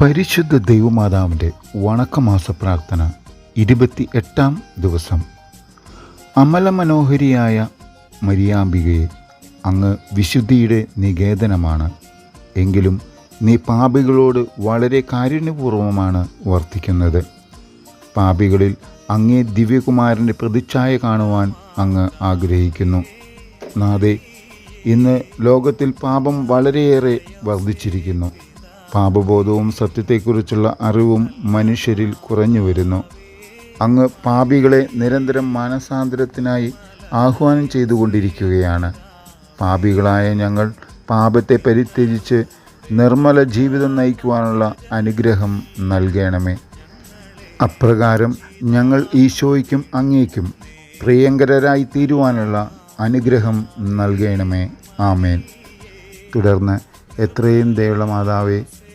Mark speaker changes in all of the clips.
Speaker 1: പരിശുദ്ധ ദൈവമാതാവിന്റെ വണക്കമാസ പ്രാർത്ഥന ഇരുപത്തി എട്ടാം ദിവസം. അമലമനോഹരിയായ മരിയാമ്പികയെ അങ്ങ് വിശുദ്ധിയുടെ നികേതനമാണ്. എങ്കിലും നീ പാപികളോട് വളരെ കാരുണ്യപൂർവമാണ് വർത്തിക്കുന്നത്. പാപികളിൽ അങ്ങേ ദിവ്യകുമാരന്റെ പ്രതിച്ഛായ കാണുവാൻ അങ്ങ് ആഗ്രഹിക്കുന്നു. നാദേ ഇന്ന് ലോകത്തിൽ പാപം വളരെയേറെ വർദ്ധിച്ചിരിക്കുന്നു. പാപബോധവും സത്യത്തെക്കുറിച്ചുള്ള അറിവും മനുഷ്യരിൽ കുറഞ്ഞു വരുന്നു അങ്ങ് പാപികളെ നിരന്തരം മാനസാന്തരത്തിനായി ആഹ്വാനം ചെയ്തുകൊണ്ടിരിക്കുകയാണ്. പാപികളായ ഞങ്ങൾ പാപത്തെ പരിത്യജിച്ച് നിർമ്മല ജീവിതം നയിക്കുവാനുള്ള അനുഗ്രഹം നൽകണമേ. അപ്രകാരം ഞങ്ങൾ ഈശോയ്ക്കും അങ്ങേക്കും പ്രിയങ്കരരായി തീരുവാനുള്ള അനുഗ്രഹം നൽകണമേ. ആമേൻ. തുടർന്ന് എത്രയും ദയുള്ള മാതാവേ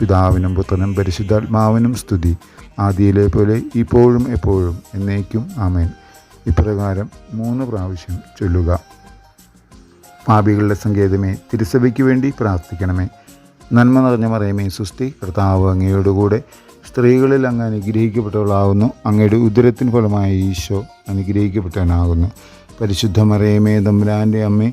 Speaker 1: പിതാവിനും പുത്രനും പരിശുദ്ധാത്മാവിനും സ്തുതി. ആദിയിലെ പോലെ ഇപ്പോഴും എപ്പോഴും എന്നേക്കും ആമേൻ. ഇപ്രകാരം മൂന്ന് പ്രാവശ്യം ചൊല്ലുക. പാപികളുടെ സങ്കേതമേ തിരുസഭയ്ക്ക് വേണ്ടി പ്രാർത്ഥിക്കണമേ. നന്മ നിറഞ്ഞ മറിയമേ സുസ്തി കർത്താവ് അങ്ങയോടുകൂടെ സ്ത്രീകളിൽ അങ്ങ് അനുഗ്രഹിക്കപ്പെട്ടവളാകുന്നു അങ്ങയുടെ ഉദരത്തിന് ഫലമായ ഈശോ അനുഗ്രഹിക്കപ്പെട്ടവനാകുന്നു. പരിശുദ്ധ മറിയമേ തമ്പുരാന്റെ അമ്മേ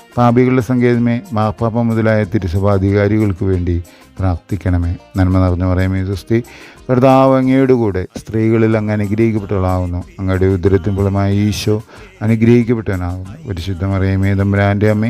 Speaker 1: പാപികളുടെ സങ്കേതമേ മാപ്പാപ്പ മുതലായ തിരുസഭാധികാരികൾക്ക് വേണ്ടി പ്രാർത്ഥിക്കണമേ. നന്മ നിറഞ്ഞു പറയുമേ സുസ്തി കർത്താവ് അങ്ങയുടെ കൂടെ സ്ത്രീകളിൽ അങ്ങ് അനുഗ്രഹിക്കപ്പെട്ടവളാകുന്നു അങ്ങയുടെ ഉദരത്തിൻ ഫലമായ ഈശോ അനുഗ്രഹിക്കപ്പെട്ടവനാകുന്നു പരിശുദ്ധമറിയമേ തമ്പുരാന്റെ അമ്മേ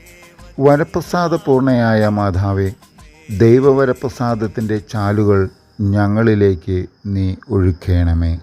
Speaker 1: വരപ്രസാദപൂർണയായ മാതാവേ ദൈവവരപ്രസാദത്തിന്റെ ചാലുകൾ ഞങ്ങളിലേക്ക് നീ ഒഴുക്കേണമേ.